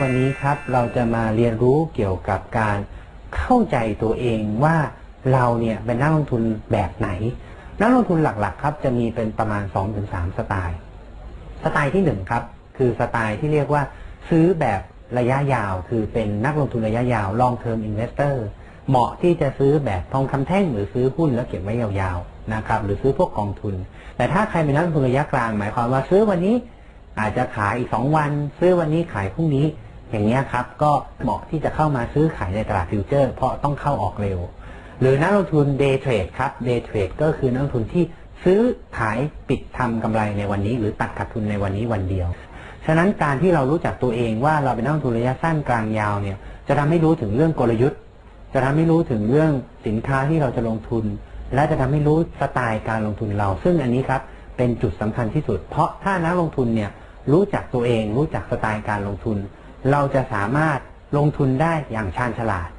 วันนี้ครับ เราจะมาเรียนรู้เกี่ยวกับการเข้าใจตัวเองว่าเราเนี่ยเป็นนักลงทุนแบบไหน นักลงทุนหลักๆ ครับ จะมีเป็นประมาณ 2-3 สไตล์ สไตล์ที่หนึ่งครับ คือสไตล์ที่เรียกว่าซื้อแบบระยะยาว คือเป็นนักลงทุนระยะยาว long term investor เหมาะที่จะซื้อแบบทองคำแท่งหรือซื้อหุ้นแล้วเก็บไว้ยาวๆนะครับหรือซื้อพวกกองทุน แต่ถ้าใครเป็นนักลงทุนระยะกลาง หมายความว่าซื้อวันนี้อาจจะขายอีกสองวัน ซื้อวันนี้ขายพรุ่งนี้ อย่างนี้ยครับก็เหมาะที่จะเข้ามาซื้อขายในตลาดฟิวเจอร์ เพราะต้องเข้าออกเร็ว หรือนักลงทุน day trade ครับ day trade ก็คือนักลงทุนที่ซื้อขายปิดทำกำไรในวันนี้ หรือตัดขาดทุนในวันนี้วันเดียว ฉะนั้นการที่เรารู้จักตัวเองว่าเราเป็นนักลงทุนระยะสั้นกลางยาวเนี่ยจะทำให้รู้ถึงเรื่องกลยุทธ์ จะทำให้รู้ถึงเรื่องสินค้าที่เราจะลงทุน และจะทำให้รู้สไตล์การลงทุนเรา ซึ่งอันนี้ครับเป็นจุดสำคัญที่สุด เพราะถ้านักลงทุนเนี่ยรู้จักตัวเอง รู้จักสไตล์การลงทุน เราจะสามารถลงทุนได้อย่างชาญฉลาด